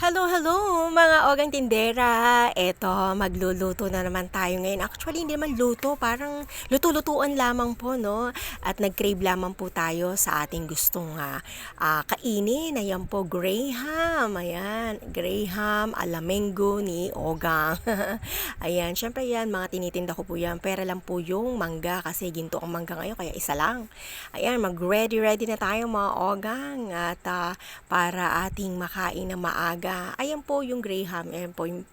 Hello, hello mga ogang tindera. Eto, magluluto na naman tayo ngayon. Actually, hindi naman luto, parang luto-lutuan lamang po, no? At nag-crave lamang po tayo sa ating gustong ah, ah, kainin. Ayan po, Graham. Ayan, Graham, alamengo ni Ogang. Ayan, syempre yan, mga tinitinda ko po yan. Pera lang po yung mangga kasi ginto ang mangga ngayon, kaya isa lang. Ayan, mag-ready-ready na tayo mga ogang. At ah, para ating makain na maaga. Ayan po yung Graham. Ayan po yung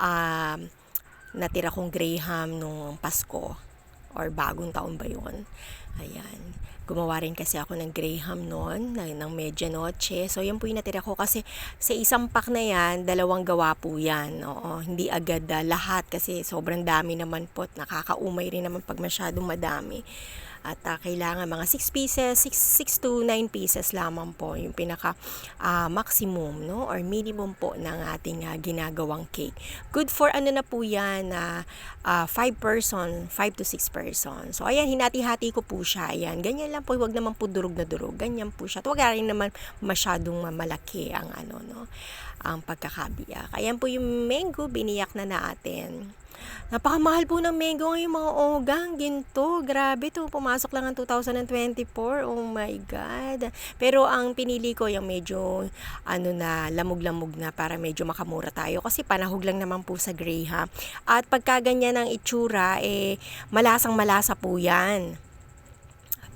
um, natira kong Graham nung Pasko or bagong taon ba yun. Ayan. Gumawa rin kasi ako ng Graham noon, ng, medianoche. So, yan po yung natira ko kasi sa isang pack na yan, dalawang gawa po yan. Oo, hindi agad ah, lahat kasi sobrang dami naman po at nakakaumay rin naman pag masyadong madami. At ah, kailangan mga 6 pieces, 6, 6 to 9 pieces lamang po yung pinaka ah, maximum no or minimum po ng ating ah, ginagawang cake. Good for ano na po yan na 5 person, 5 to 6 person. So ayan hinati-hati ko po siya. Ayan, ganyan lang po, wag naman po durog na durog. Ganyan po siya. At Wag rin naman masyadong malaki ang ano no ang pagkakabiyak. Ayan po yung mango biniyak na natin. Napakamahal po ng mango ngayon mga ogang, ginto. Grabe to, pumasok lang ang 2024. Oh my God. Pero ang pinili ko yung medyo ano na, lamog-lamog na para medyo makamura tayo. Kasi panahog lang naman po sa Graham. At pagka ganyan ang itsura, eh, malasang malasa po yan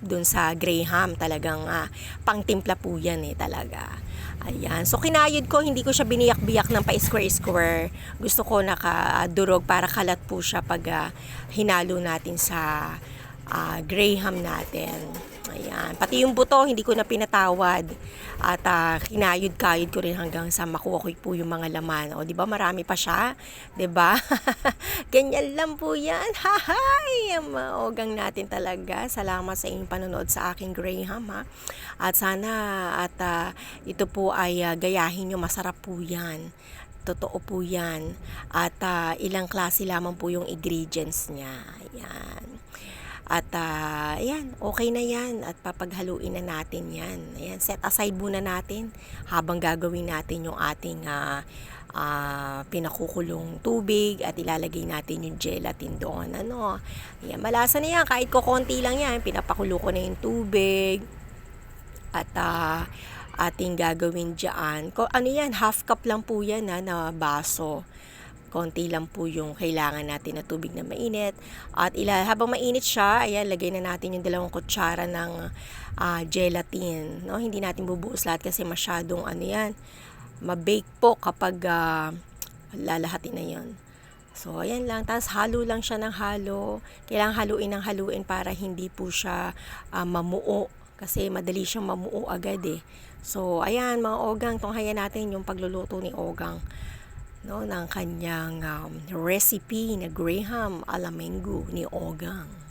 dun sa Graham talagang ah, pangtimpla po yan eh talaga ayan. So kinayod ko hindi ko siya biniyak-biyak ng pa square square gusto ko nakadurog para kalat po siya pag ah, hinalo natin sa ah, Graham natin ayan. Pati yung buto hindi ko na pinatawad. At ah, kinayod-kayod ko rin hanggang sa makuha ko po yung mga laman. O di ba marami pa siya? Di ba? Ganyan lang po yan. Hahay! Ang maogang natin talaga. Salamat sa inyong panonood sa aking Graham ha? At sana at ah, ito po ay ah, gayahin nyo. Masarap po yan. Totoo po yan. At ah, ilang klase lamang po yung ingredients niya. Ayan at ah, ayan, okay na yan. At papaghaluin na natin yan. Ayan, set aside muna natin habang gagawin natin yung ating ah, ah, pinakukulong tubig at ilalagay natin yung gelatin doon. Ano, ayan, malasa na yan. Kahit ko konti lang yan. Pinapakulo ko na yung tubig. At ah, ating gagawin dyan. Ano yan, half cup lang po yan ha, na baso konti lang po yung kailangan natin na tubig na mainit. At ila, habang mainit siya, ayan, lagay na natin yung dalawang kutsara ng ah, gelatin. No? Hindi natin bubuhos lahat kasi masyadong ano yan, mabake po kapag ah, lalahatin na yon. So, ayan lang. Tapos, halo lang siya ng halo. Kailangan haluin ng haluin para hindi po siya ah, mamuo. Kasi madali siyang mamuo agad eh. So, ayan mga ogang, tunghayan natin yung pagluluto ni ogang no, ng kanyang um, recipe na Graham Alamengo ni Ogang.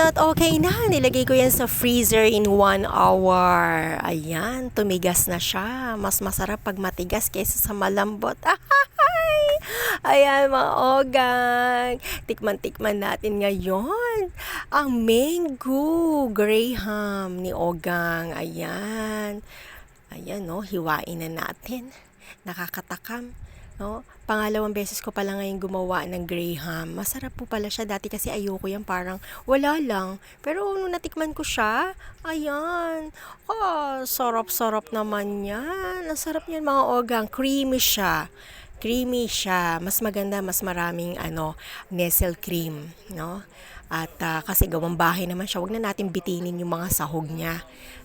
At okay na. Nilagay ko yan sa freezer in one hour. Ayan, tumigas na siya. Mas masarap pag matigas kaysa sa malambot. Ayan mga ogang. Tikman-tikman natin ngayon. Ang mango graham ni Ogang. Ayan. Ayan, no, hiwain na natin. Nakakatakam. No? Pangalawang beses ko pala ngayon gumawa ng graham. Masarap po pala siya. Dati kasi ayoko yan. Parang wala lang. Pero nung natikman ko siya, ayan. Ah, sarap-sarap naman yan. Ang sarap niyan mga ogang. Creamy siya. Creamy siya. Mas maganda, mas maraming ano, nestle cream. No? At ah, kasi gawang bahay naman siya, wag na natin bitinin yung mga sahog niya.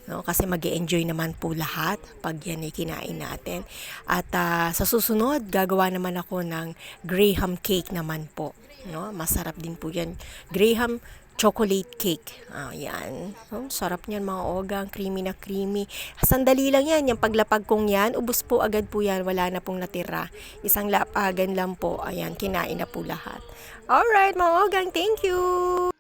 No? Kasi mag enjoy naman po lahat pag yan ay kinain natin. At ah, sa susunod, gagawa naman ako ng Graham cake naman po. No? Masarap din po yan. Graham chocolate cake. Ah, yan. Oh, sarap niyan mga ogang, creamy na creamy. Sandali lang yan, yung paglapag kong yan, ubos po agad po yan, wala na pong natira. Isang lapagan lang po, ayan, kinain na po lahat. Alright mga ogang, thank you!